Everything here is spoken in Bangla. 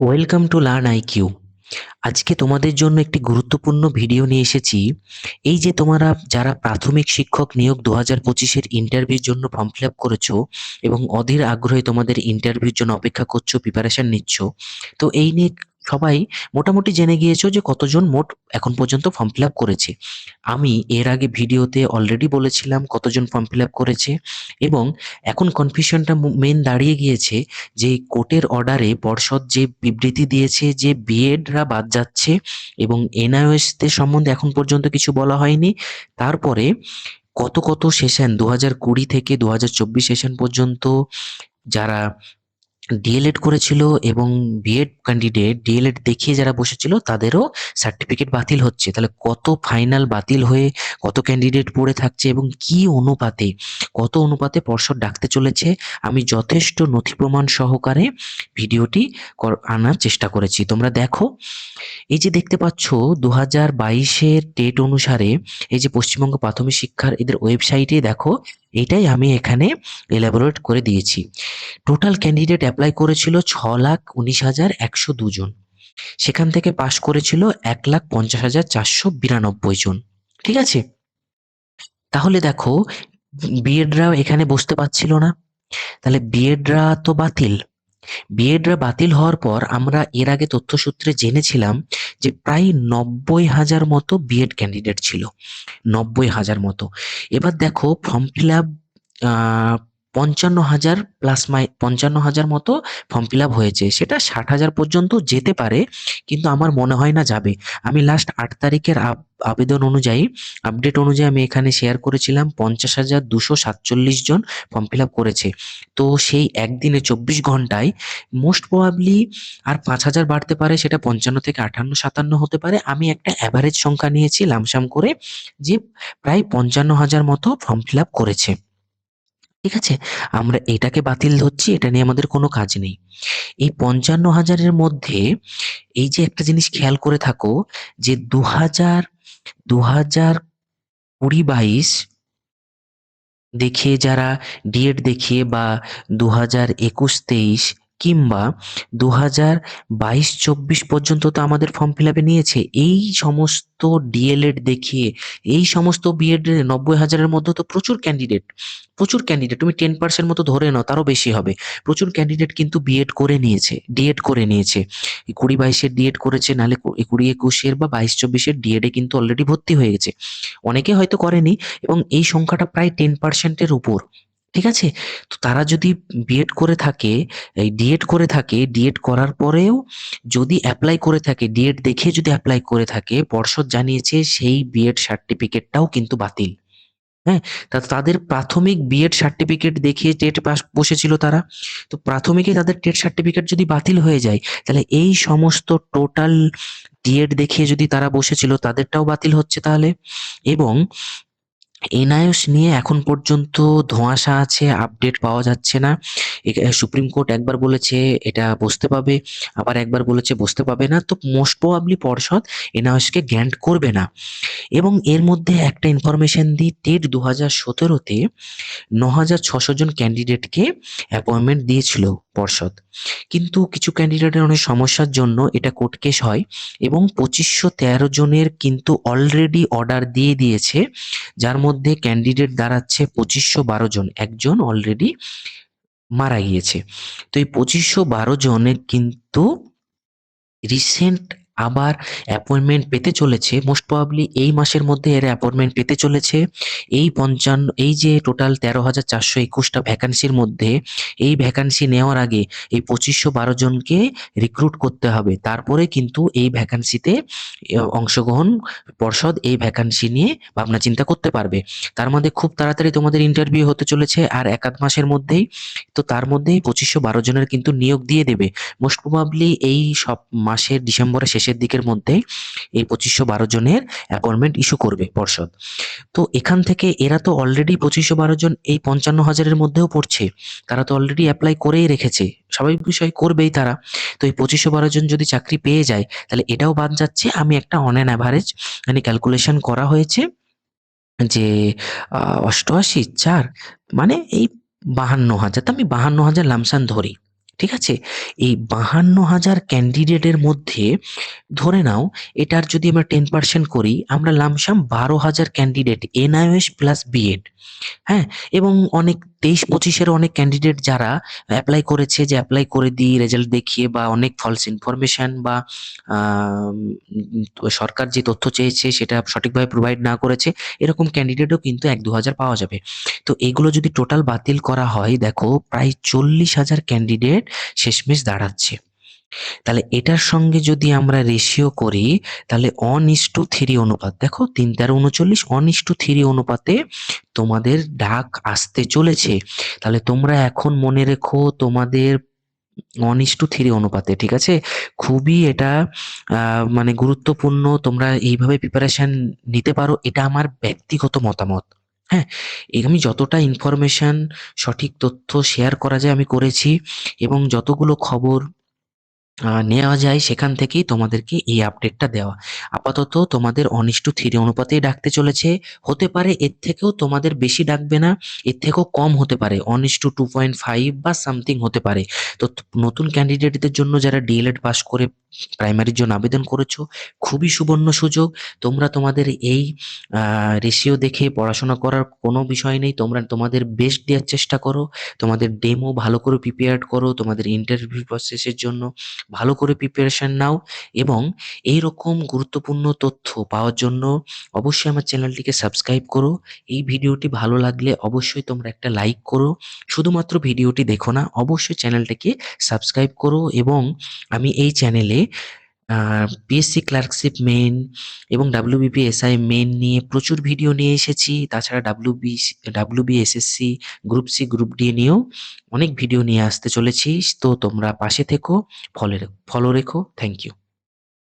ওয়েলকাম টু লার্ন আইকিউ আজকে তোমাদের জন্য একটি গুরুত্বপূর্ণ ভিডিও নিয়ে এসেছি। এই যে তোমরা যারা প্রাথমিক শিক্ষক নিয়োগ দু হাজার পঁচিশের ইন্টারভিউর জন্য ফর্ম ফিল আপ করেছ এবং অধীর আগ্রহে তোমাদের ইন্টারভিউর জন্য অপেক্ষা করছ প্রিপারেশন নিচ্ছ, তো এই নিয়ে সবাই মোটামুটি জেনে গিয়েছো যে কতজন মোট এখন পর্যন্ত ফর্ম ফিল আপ করেছে। আমি এর আগে ভিডিওতে অলরেডি বলেছিলাম কতজন ফর্ম ফিল আপ করেছে এবং এখন কনফিউশনটা মেন দাঁড়িয়ে গিয়েছে যে কোর্টের অর্ডারে পর্ষদ যে বিবৃতি দিয়েছে যে বিএডরা বাদ যাচ্ছে এবং এনআইওএসদের সম্বন্ধে এখন পর্যন্ত কিছু বলা হয়নি। তারপরে কত কত সেশন দু হাজার কুড়ি থেকে দু হাজার চব্বিশ সেশন পর্যন্ত যারা ডিএলএড করেছিল এবং বিএড ক্যান্ডিডেট ডিএলএড দেখিয়ে যারা বসেছিল তাদেরও সার্টিফিকেট বাতিল হচ্ছে। তাহলে কত ফাইনাল বাতিল হয়ে কত ক্যান্ডিডেট পড়ে থাকছে এবং কি অনুপাতে, কত অনুপাতে পর্ষদ ডাকতে চলেছে, আমি যথেষ্ট নথি প্রমাণ সহকারে ভিডিওটি আনার চেষ্টা করেছি। তোমরা দেখো, এই যে দেখতে পাচ্ছ দু হাজার বাইশের ডেট অনুসারে এই যে পশ্চিমবঙ্গ প্রাথমিক শিক্ষার এদের ওয়েবসাইটে দেখো এটাই আমি এখানে এলাবোরেট করে দিয়েছি। টোটাল ক্যান্ডিডেট অ্যাপ্লাই করেছিল ছ লাখ উনিশ হাজার একশো দুজন সেখান থেকে পাশ করেছিল এক লাখ পঞ্চাশ হাজার চারশো বিরানব্বই জন। ঠিক আছে? তাহলে দেখো বিএডরা এখানে বসতে পারছিল না। তাহলে বিএডরা তো বাতিল। বিএডরা বাতিল হওয়ার পর আমরা এর আগে তথ্যসূত্রে জেনেছিলাম যে প্রায় নব্বই হাজার মতো বিএড ক্যান্ডিডেট ছিল। নব্বই হাজার মতো। এবার দেখো ফর্ম ফিল আপ পঞ্চান্ন হাজার প্লাস মাই পঞ্চান্ন হাজার মতো ফর্ম ফিল আপ হয়েছে। সেটা ষাট হাজার পর্যন্ত যেতে পারে, কিন্তু আমার মনে হয় না যাবে। আমি লাস্ট আট তারিখের আব- আবেদন অনুযায়ী আপডেট অনুযায়ী আমি এখানে শেয়ার করেছিলাম, পঞ্চাশ হাজার দুশো সাতচল্লিশ জন ফর্ম ফিল আপ করেছে। তো সেই একদিনে চব্বিশ ঘন্টায় মোস্ট প্রবাবলি আর পাঁচ হাজার বাড়তে পারে, সেটা পঞ্চান্ন থেকে আটান্ন, সাতান্ন হতে পারে। আমি একটা অ্যাভারেজ সংখ্যা নিয়েছি, লামসাম করে, যে প্রায় পঞ্চান্ন হাজার মতো ফর্ম ফিল আপ করেছে। ঠিক আছে? আমরা এটাকে বাতিল ধরছি, এটা নিয়ে আমাদের কোনো কাজ নেই। এই পঞ্চান্ন হাজারের মধ্যে এই যে একটা জিনিস খেয়াল করে থাকো, যে দু হাজার দু হাজার কুড়ি বাইশ দেখিয়ে যারা ডিএড দেখিয়ে বা দু হাজার একুশ তেইশ কিংবা দু হাজার বাইশ চব্বিশ পর্যন্ত তো আমাদের ফর্ম ফিল আপে নিয়েছে। এই সমস্ত ডিএলএড দেখিয়ে, এই সমস্ত বিএড নব্বই হাজারের মধ্যে তো প্রচুর ক্যান্ডিডেট প্রচুর ক্যান্ডিডেট তুমি টেন পার্সেন্ট মতো ধরে নাও, তারও বেশি হবে। প্রচুর ক্যান্ডিডেট কিন্তু বিএড করে নিয়েছে ডিএড করে নিয়েছে। কুড়ি বাইশের ডিএড করেছে, নাহলে কুড়ি একুশের বা বাইশ চব্বিশের ডিএডে কিন্তু অলরেডি ভর্তি হয়ে গেছে। অনেকে হয়তো করেনি, এবং এই সংখ্যাটা প্রায় টেন পার্সেন্টের উপর। ঠিক আছে? তো তারা যদি বিএড করে থাকে, এই ডিএড করে থাকে ডিএড করার পরেও যদি অ্যাপ্লাই করে থাকে ডিএড দেখে যদি অ্যাপ্লাই করে থাকে, পর্ষদ জানিয়েছে সেই বিএড সার্টিফিকেটটাও কিন্তু বাতিল। হ্যাঁ? তা তাদের প্রাথমিক বিএড সার্টিফিকেট দেখিয়ে টেট পাস বসেছিল তারা। তো প্রাথমিকে তাদের টেট সার্টিফিকেট যদি বাতিল হয়ে যায়, তাহলে এই সমস্ত টোটাল ডিএড দেখিয়ে যদি তারা বসেছিল, তাদেরটাও বাতিল হচ্ছে তাহলে। এবং এনআইএস নিয়ে এখন পর্যন্ত ধোঁয়াশা আছে আপডেট পাওয়া যাচ্ছে না। সুপ্রিম কোর্ট একবার বলেছে এটা বসতে পাবে, আবার একবার বলেছে বসতে পাবে না। তো মোস্ট প্রবাবলি পর্ষদ এনআইএসকে গ্র্যান্ট করবে না। এবং এর মধ্যে একটা ইনফরমেশন দিই, টেট দু হাজার সতেরোতে ন হাজার ছশো জন ক্যান্ডিডেটকে অ্যাপয়েন্টমেন্ট দিয়েছিল। পর্ষদ। কিন্তু কিছু ক্যান্ডিডেটের অনেক সমস্যার জন্য এটা কোর্ট কেস হয় এবং পঁচিশশো তেরো জনের কিন্তু অলরেডি অর্ডার দিয়ে দিয়েছে, যার মধ্যে ক্যান্ডিডেট দাঁড়াচ্ছে পঁচিশশো বারো জন। একজন অলরেডি মারা গিয়েছে। তো এই পঁচিশশো বারো জনের কিন্তু রিসেন্ট আবার অ্যাপয়েন্টমেন্ট পেতে চলেছে মোস্ট প্রবাবলি এই মাসের মধ্যে এর অ্যাপয়েন্টমেন্ট পেতে চলেছে। এই পঞ্চান্ন, এই যে টোটাল তেরো হাজার চারশো একুশটা ভ্যাকান্সির মধ্যে, এই ভ্যাকান্সি নেওয়ার আগে এই পঁচিশশো বারো জনকে রিক্রুট করতে হবে। তারপরে কিন্তু এই ভ্যাকান্সিতে অংশগ্রহণ, পর্ষদ এই ভ্যাকান্সি নিয়ে ভাবনা চিন্তা করতে পারবে। তার মধ্যে খুব তাড়াতাড়ি তোমাদের ইন্টারভিউ হতে চলেছে, আর এক আধ মাসের মধ্যেই, তো তার মধ্যেই পঁচিশশো বারো জনের কিন্তু নিয়োগ দিয়ে দেবে। মোস্ট প্রবাবলি এই সব মাসের ডিসেম্বরের শেষের দিকের মধ্যে এই পঁচিশশো বারো জনের অ্যাপয়েন্টমেন্ট ইস্যু করবে পর্ষদ। তো এখান থেকে এরা তো অলরেডি পঁচিশশো বারো জন এই পঞ্চান্ন হাজারের মধ্যেও পড়ছে। তারা তো অলরেডি অ্যাপ্লাই করেই রেখেছে। স্বাভাবিক বিষয় করবেই তারা। তো এই পঁচিশশো বারো জন যদি চাকরি পেয়ে যায়, তাহলে এটাও বাদ যাচ্ছে। আমি একটা অন অ্যান অ্যাভারেজ মানে ক্যালকুলেশন করা হয়েছে যে অষ্টআশি চার মানে এই বাহান্ন হাজার। তো আমি বাহান্ন হাজার লামসান ধরি। ঠিক আছে? এই বাহান্ন হাজার ক্যান্ডিডেটের মধ্যে ধরে নাও, এটার যদি আমরা টেন পার্সেন্ট করি, আমরা লামসাম বারো হাজার ক্যান্ডিডেট এনআইএস প্লাস বিএড হ্যাঁ? এবং অনেক তেইশ পঁচিশের অনেক ক্যান্ডিডেট যারা অ্যাপ্লাই করেছে যে অ্যাপ্লাই করে দিই রেজাল্ট দেখিয়ে বা অনেক ফলস ইনফরমেশান বা সরকার যে তথ্য চেয়েছে সেটা সঠিকভাবে প্রোভাইড না করেছে, এরকম ক্যান্ডিডেটও কিন্তু এক দু হাজার পাওয়া যাবে। তো এগুলো যদি টোটাল বাতিল করা হয়, দেখো, প্রায় চল্লিশ হাজার ক্যান্ডিডেট শেষমেশ দাঁড়াচ্ছে। তাহলে এটার সঙ্গে যদি আমরা রেশিও করি, তাহলে অন ইস টু থ্রি অনুপাত, দেখো তিন তেরো উনচল্লিশ অন ইস টু থ্রি অনুপাতে তোমাদের ডাক আসতে চলেছে। তাহলে তোমরা এখন মনে রেখো তোমাদের ওয়ান ইস টু থ্রি অনুপাতে, ঠিক আছে? খুবই এটা মানে গুরুত্বপূর্ণ, তোমরা এইভাবে প্রিপারেশন নিতে পারো, এটা আমার ব্যক্তিগত মতামত। হ্যাঁ আমি যতটা ইনফরমেশন সঠিক তথ্য শেয়ার করা যায় আমি করেছি এবং যতগুলো খবর নেওয়া যায় সেখান থেকেই তোমাদেরকে এই আপডেটটা দেওয়া। আপাতত তোমাদের অনিষ্ট থ্রি অনুপাতেই ডাকতে চলেছে। হতে পারে এর থেকেও তোমাদের বেশি ডাকবে না, এর থেকেও কম হতে পারে। অনিষ্ট টু পয়েন্ট ফাইভ বা সামথিং হতে পারে। তো নতুন ক্যান্ডিডেটদের জন্য যারা ডিএলএড পাস করে প্রাইমারির জন্য আবেদন করেছ, খুবই সুবর্ণ সুযোগ। তোমরা তোমাদের এই রেশিও দেখে পড়াশোনা করার কোনো বিষয় নেই। তোমরা, তোমাদের বেস্ট দেওয়ার চেষ্টা করো। তোমাদের ডেমো ভালো করে প্রিপেয়ার করো তোমাদের ইন্টারভিউ প্রসেসের জন্য। ভালো করে প্রিপারেশান নাও এবং এই রকম গুরুত্বপূর্ণ তথ্য পাওয়ার জন্য অবশ্যই আমার চ্যানেলটিকে সাবস্ক্রাইব করো। এই ভিডিওটি ভালো লাগলে অবশ্যই তোমরা একটা লাইক করো। শুধুমাত্র ভিডিওটি দেখো না, অবশ্যই চ্যানেলটিকে সাবস্ক্রাইব করো এবং আমি এই চ্যানেলে পিএসসি ক্লার্কশিপ মেন এবং ডাব্লিউবিপিএসআই মেন নিয়ে প্রচুর ভিডিও নিয়ে এসেছি। তাছাড়া WB WBSSC group C group D নিয়েও অনেক ভিডিও নিয়ে আসতে চলেছি। তো তোমরা পাশে থেকো ফলো ফলো রেখো। Thank you